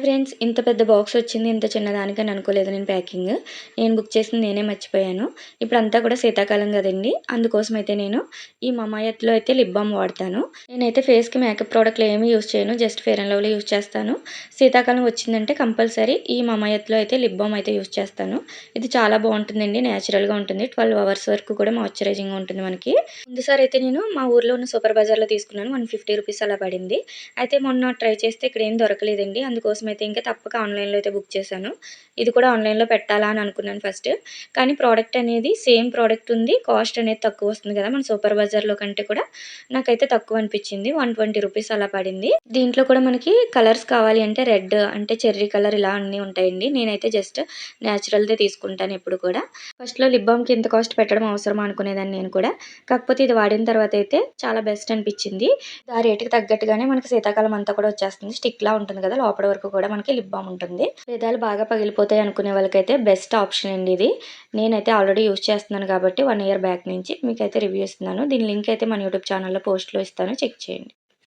Hi friends ఇంత పెద్ద box వచ్చింది ఇంత చిన్నదానికని అనుకోలేదు నేను ప్యాకింగ్ నేను బుక్ చేసింది నేనే మర్చిపోయాను. ఇప్పుడు అంతా కూడా శీతాకాలం కదండి. అందుకోసం అయితే నేను ఈ మమాయత్లో అయితే లిప్ బామ్ వాడతాను. నేనైతే ఫేస్కి మేకప్ ప్రోడక్ట్లు ఏమీ యూస్ చేయను just fair and lovely use చేస్తాను. శీతాకాలం వచ్చిందంటే కంపల్సరీ ఈ మమాయత్లో అయితే లిప్ బామ్ అయితే యూస్ చేస్తాను. ఇది చాలా బాగుంటుందండి న్యాచురల్గా ఉంటుంది. ట్వెల్వ్ అవర్స్ వరకు కూడా మాయిశ్చరైజింగ్ ఉంటుంది మనకి. ముందుసారి అయితే నేను మా ఊర్లో ఉన్న సూపర్ బజార్లో తీసుకున్నాను వన్ ఫిఫ్టీ రూపీస్ అలా పడింది. అయితే మొన్న ట్రై చేస్తే ఇక్కడ ఏం దొరకలేదండి. అందుకోసం అయితే ఇంకా తప్పక ఆన్లైన్లో అయితే బుక్ చేశాను. ఇది కూడా ఆన్లైన్లో పెట్టాలా అని అనుకున్నాను ఫస్ట్. కానీ ప్రోడక్ట్ అనేది సేమ్ ప్రోడక్ట్ ఉంది కాస్ట్ అనేది తక్కువ వస్తుంది కదా మన సూపర్ బజార్లో కంటే కూడా. నాకైతే తక్కువ అనిపించింది వన్ ట్వంటీ రూపీస్ అలా పడింది. దీంట్లో కూడా మనకి కలర్స్ కావాలి అంటే రెడ్ అంటే చెర్రీ కలర్ ఇలా అన్నీ ఉంటాయండి. నేనైతే జస్ట్ న్యాచురల్దే తీసుకుంటాను ఎప్పుడు కూడా. ఫస్ట్లో లిప్ బామ్కి ఇంత కాస్ట్ పెట్టడం అవసరమా అనుకునేదాన్ని నేను కూడా. కాకపోతే ఇది వాడిన తర్వాత అయితే చాలా బెస్ట్ అనిపించింది. ఆ రేటుకి తగ్గట్టుగానే మనకి శీతాకాలం అంతా కూడా వచ్చేస్తుంది. స్టిక్ లా ఉంటుంది కదా లోపల వరకు కూడా మనకి లిప్ బామ్ ఉంటుంది. పేదాలు బాగా పగిలిపోతాయి అనుకునే వాళ్ళకైతే బెస్ట్ ఆప్షన్ అండి ఇది. నేనైతే ఆల్రెడీ యూస్ చేస్తున్నాను కాబట్టి వన్ ఇయర్ బ్యాక్ నుంచి మీకైతే రివ్యూ ఇస్తున్నాను. దీని లింక్ అయితే మన యూట్యూబ్ ఛానల్లో పోస్ట్లో ఇస్తాను. చెక్ చేయండి.